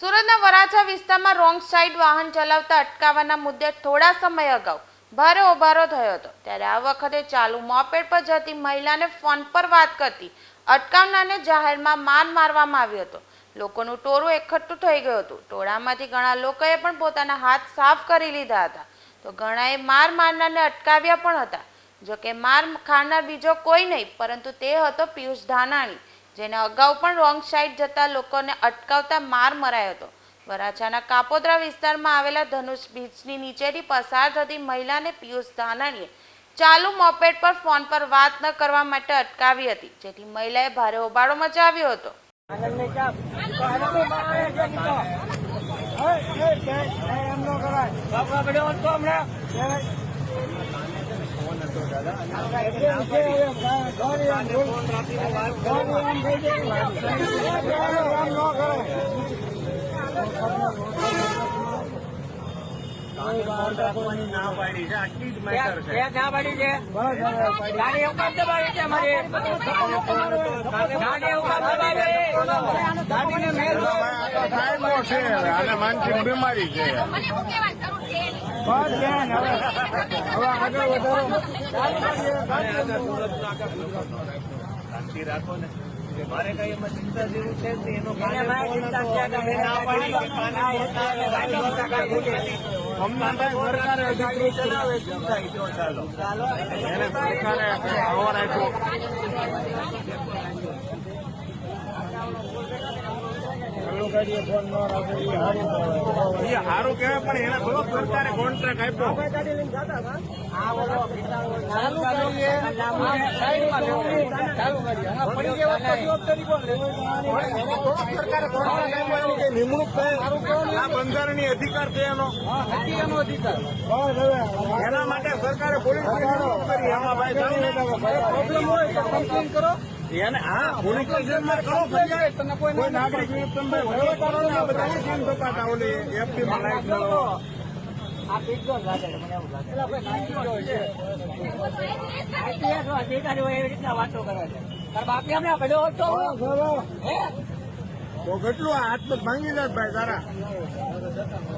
સુરતના વરાછા વિસ્તારમાં wrong side વાહન ચલાવતા અટકાવવાના મુદ્દે થોડા સમય અગાઉ ભારે ઓભારો થયો હતો. ત્યારે આ વખતે ચાલુ મોપેડ પર જતી મહિલાને ફોન પર વાત કરતી અટકાવનારને જાહેરમાં માર મારવામાં આવ્યો હતો. લોકોનું ટોળું એકઠું થઈ ગયું હતું. ટોળામાંથી ઘણા લોકોએ પણ પોતાના હાથ સાફ કરી લીધા હતા. તો ઘણાએ માર મારનારને અટકાવ્યા પણ હતા. જોકે માર ખાનાર બીજો કોઈ નહીં, પરંતુ તે હતો પિયુષ ધાનાણી. જેને અગાઉ પણ રોંગ સાઈડ જતા લોકોને અટકાવતા માર મરાયો હતો. વરાછાના કાપોદ્રા વિસ્તારમાં આવેલા ધનુષ બીચની નીચેથી પસાર થતી મહિલાને પિયુષ ધાનાણીએ ચાલુ મોપેડ પર ફોન પર વાત ન કરવા માટે અટકાવી હતી, જેથી મહિલાએ ભારે હોબાળો મચાવ્યો હતો. ક્યાં ક્યાં પાડી છે આટલી જ પાડી છે ગાડી એવું કામ દબાવી. છે અમારી ગાડી એવું કામ દબાવી ગાડીને મેલ સાહેબનો છે અને માનસિક બીમારી છે. શાંતિ રાખો ને મારે કઈ એમાં ચિંતા જેવું છે. એનો એને મારે ચિંતા છે કે કાને ના પાડી કે કાને બોલતા અને ગાડી બોલતા કાંઈ ભૂલે નહીં. અમને ભાઈ સરકારે ગાડી ચલાવે શું ફોન ન આવર એ સારું કહેવાય. પણ એને થોડો સરકારે કોન્ટ્રાક્ટ આપ્યો. નિમણૂક આ બંધારણીય અધિકાર છે એનો. અધિકાર. એના માટે સરકારે પોલીસ કરી. એમાં ભાઈ પ્રોબ્લેમ હોય તો કમ્પ્લેન કરો. એને હા પોલીસ સ્ટેશનમાં કરો તમને કોઈ નાગરિક તમે ભયો કરો ને બધા કેમ થતા ઓલી એફડી માં લાઈટ આ પીઝો લાગે મને એવું રીતના વાતો કરે છે. બાપી અમને ભેડો હતો? તો કેટલું હાથ ભાંગી જાય ભાઈ તારા?